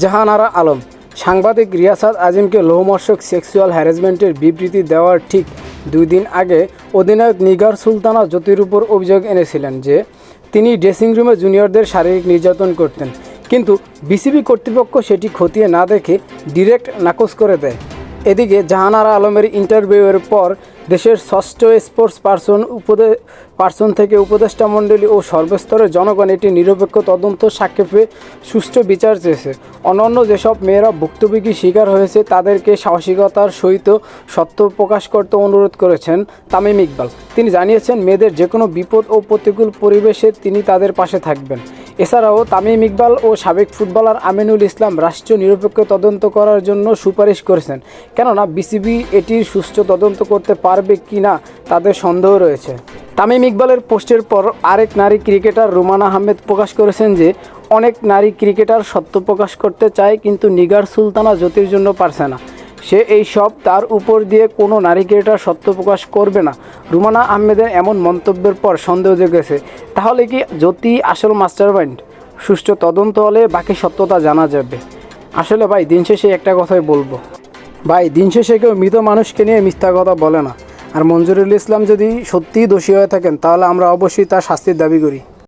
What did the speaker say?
জাহানারা আলম। সাংবাদিক রিয়াসাদ আজিমকে লোহমর্ষক সেক্সুয়াল হ্যারাসমেন্টের বিবৃতি দেওয়ার ঠিক দুই দিন আগে অধিনায়ক নিগার সুলতানা জ্যোতির উপর অভিযোগ এনেছিলেন যে, তিনি ড্রেসিং রুমে জুনিয়রদের শারীরিক নির্যাতন করতেন। কিন্তু বিসিবি কর্তৃপক্ষ সেটি খতিয়ে না দেখে ডিরেক্ট নাকচ করে দেয়। এদিকে জাহানারা আলমের ইন্টারভিউয়ের পর দেশের ষষ্ঠ স্পোর্টস পার্সন উপদে পার্সন থেকে উপদেষ্টা মণ্ডলী ও সর্বস্তরের জনগণ এটি নিরপেক্ষ তদন্ত সাক্ষেপে সুষ্ঠু বিচার চেয়েছে। অন্যান্য যেসব মেয়েরা ভুক্তভোগী শিকার হয়েছে, তাদেরকে সাহসিকতার সহিত সত্য প্রকাশ করতে অনুরোধ করেছেন তামিম ইকবাল। তিনি জানিয়েছেন, মেয়েদের যে কোনো বিপদ ও প্রতিকূল পরিবেশে তিনি তাদের পাশে থাকবেন। এছাড়াও তামিম ইকবাল ও সাবেক ফুটবলার আমিনুল ইসলাম রাষ্ট্রীয় নিরপেক্ষ তদন্ত করার জন্য সুপারিশ করেছেন। কেননা, বিসিবি এটির সুষ্ঠু তদন্ত করতে পারবে কি না তাদের সন্দেহ রয়েছে। তামিম ইকবালের পোস্টের পর আরেক নারী ক্রিকেটার রুমানা আহমেদ প্রকাশ করেছেন যে, অনেক নারী ক্রিকেটার সত্য প্রকাশ করতে চায়, কিন্তু নিগার সুলতানা জ্যোতির জন্য পারছে না। সে এই সব তার উপর দিয়ে কোনো নারী ক্রিকেটার সত্য প্রকাশ করবে না। রুমানা আহমেদের এমন মন্তব্যের পর সন্দেহ জেগেছে তাহলে কি জ্যোতি আসল মাস্টার মাইন্ড সুষ্ঠু তদন্ত হলে বাকি সত্যতা জানা যাবে। আসলে ভাই, দিন শেষে একটা কথাই বলব। ভাই, দিন শেষে কেউ মৃত মানুষকে নিয়ে মিথ্যা কথা বলে না। আর মঞ্জুরুল ইসলাম যদি সত্যিই দোষী হয়ে থাকেন, তাহলে আমরা অবশ্যই তার শাস্তির দাবি করি।